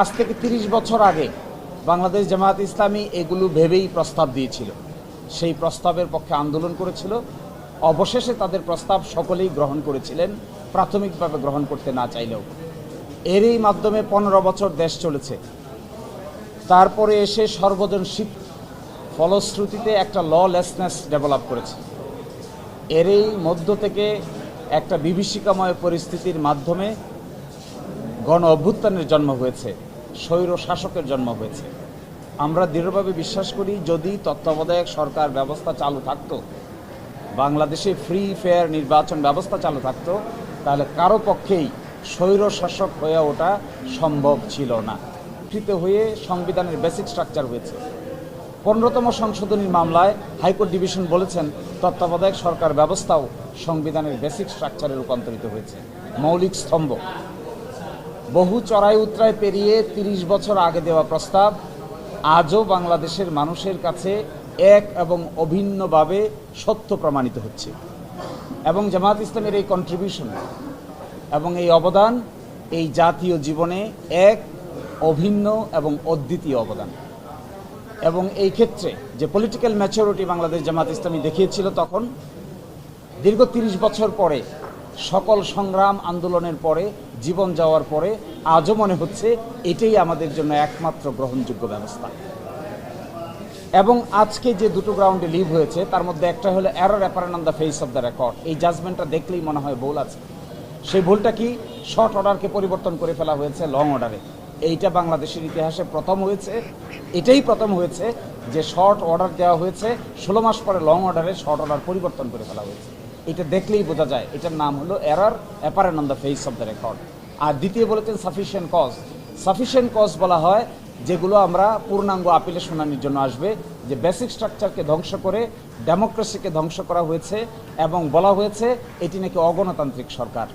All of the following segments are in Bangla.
আজ থেকে তিরিশ বছর আগে বাংলাদেশ জামায়াত ইসলামী এগুলো ভেবেই প্রস্তাব দিয়েছিল। সেই প্রস্তাবের পক্ষে আন্দোলন করেছিল। অবশেষে তাদের প্রস্তাব সকলেই গ্রহণ করেছিলেন। প্রাথমিকভাবে গ্রহণ করতে না চাইলেও। এরই মাধ্যমে পনেরো বছর দেশ চলেছে। তারপরে এসে সর্বজন শীত ফলশ্রুতিতে একটা ললেসনেস ডেভেলপ করেছে। এরই মধ্য থেকে একটা বিভীষিকাময় পরিস্থিতির মাধ্যমে গণ অভ্যুত্থানের জন্ম হয়েছে। স্বৈর শাসকের জন্ম হয়েছে। আমরা দৃঢ়ভাবে বিশ্বাস করি, যদি তত্ত্বাবধায়ক সরকার ব্যবস্থা চালু থাকতো, বাংলাদেশে ফ্রি ফেয়ার নির্বাচন ব্যবস্থা চালু থাকতো, তাহলে কারও পক্ষেই স্বৈর শাসক হয়ে ওঠা সম্ভব ছিল না। কৃত হয়ে সংবিধানের বেসিক স্ট্রাকচার হয়েছে। পনেরোতম সংশোধনীর মামলায় হাইকোর্ট ডিভিশন বলেছেন, তত্ত্বাবধায়ক সরকার ব্যবস্থাও সংবিধানের বেসিক স্ট্রাকচারে রূপান্তরিত হয়েছে। মৌলিক স্তম্ভ। বহু চড়াই উতরাই পেরিয়ে তিরিশ বছর আগে দেওয়া প্রস্তাব, আজও বাংলাদেশের মানুষের কাছে এক এবং অভিন্নভাবে সত্য প্রমাণিত হচ্ছে। এবং জামাত ইসলামের এই কন্ট্রিবিউশন এবং এই অবদান এই জাতীয় জীবনে এক, অভিন্ন এবং অদ্বিতীয় অবদান। এবং এই ক্ষেত্রে যে পলিটিক্যাল ম্যাচুরিটি বাংলাদেশ জামাত ইসলামী দেখিয়েছিল তখন, দীর্ঘ তিরিশ বছর পরে সকল সংগ্রাম আন্দোলনের পরে জীবন যাওয়ার পরে আজও মনে হচ্ছে এটাই আমাদের জন্য একমাত্র গ্রহণযোগ্য ব্যবস্থা। এবং আজকে যে দুটো গ্রাউন্ডে লিভ হয়েছে, তার মধ্যে একটা হলো error apparent on the face of the record এই জাজমেন্টটা দেখলেই মনে হয় ভুল আছে। সেই ভুলটা কি শর্ট অর্ডারকে পরিবর্তন করে ফেলা হয়েছে লং অর্ডারে এইটা বাংলাদেশের ইতিহাসে প্রথম হয়েছে। এটাই প্রথম হয়েছে যে শর্ট অর্ডার দেওয়া হয়েছে, ষোলো মাস পরে লং অর্ডারে শর্ট অর্ডার পরিবর্তন করে ফেলা হয়েছে। এটা দেখলেই বোঝা যায়, এটার নাম হলো error apparent on the face of the record আর দ্বিতীয় বলেছেন সাফিসিয়েন্ট কজ সাফিসিয়েন্ট কজ বলা হয় যেগুলো আমরা পূর্ণাঙ্গ আপিলে শুনানির জন্য আসবে, যে বেসিক স্ট্রাকচারকে ধ্বংস করে ডেমোক্রেসিকে ধ্বংস করা হয়েছে এবং বলা হয়েছে এটি নাকি অগণতান্ত্রিক সরকার।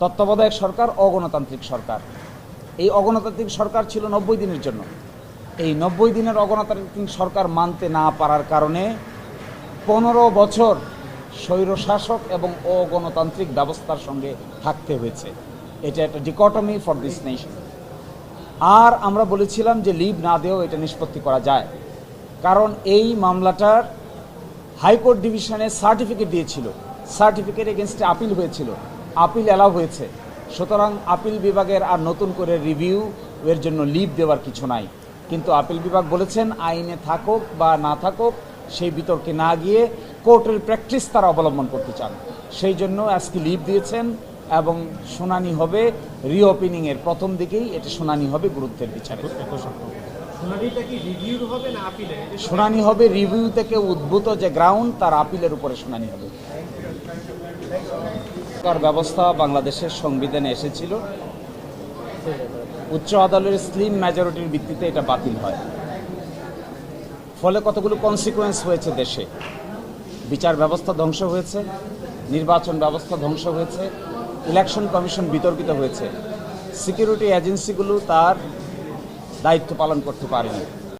তত্ত্বাবধায়ক সরকার, অগণতান্ত্রিক সরকার। এই অগণতান্ত্রিক সরকার ছিল নব্বই দিনের জন্য। এই নব্বই দিনের অগণতান্ত্রিক সরকার মানতে না পারার কারণে পনেরো বছর স্বৈরশাসক এবং অগণতান্ত্রিক ব্যবস্থার সঙ্গে থাকতে হয়েছে। এটা একটা ডিকটমি ফর দিস নেশন আর আমরা বলেছিলাম যে লিভ না দিয়েও এটা নিষ্পত্তি করা যায়। কারণ এই মামলাটার হাইকোর্ট ডিভিশনে সার্টিফিকেট দিয়েছিল। সার্টিফিকেট এগেনস্টে আপিল হয়েছিল। আপিল অ্যালাউ হয়েছে। সুতরাং আপিল বিভাগের আর নতুন করে রিভিউ এর জন্য লিভ দেওয়ার কিছু নাই। কিন্তু আপিল বিভাগ বলেছেন, আইনে থাকুক বা না থাকুক, সেই বিতর্কে না গিয়ে কোর্টের প্র্যাকটিস তারা অবলম্বন করতে চান। সেই জন্য আজকে লিভ দিয়েছেন এবং শুনানি হবে রিওপেনিং এর প্রথম দিকেই। এটা শুনানি হবে গুরুত্বের বিচারে। শুনানি হবে রিভিউ থেকে উদ্ভূত যে গ্রাউন্ড তার আপিলের উপরে শুনানি হবে। ব্যবস্থা বাংলাদেশের সংবিধানে এসেছিল। উচ্চ আদালতের স্লিম মেজরিটির ভিত্তিতে এটা বাতিল হয়। ফলে কতগুলো কনসিকুয়েন্স হয়েছে দেশে? বিচার ব্যবস্থা ধ্বংস হয়েছে, নির্বাচন ব্যবস্থা ধ্বংস হয়েছে ইলেকশন কমিশন বিতর্কিত হয়েছে। সিকিউরিটি এজেন্সিগুলো তার দায়িত্ব পালন করতে পারেনি।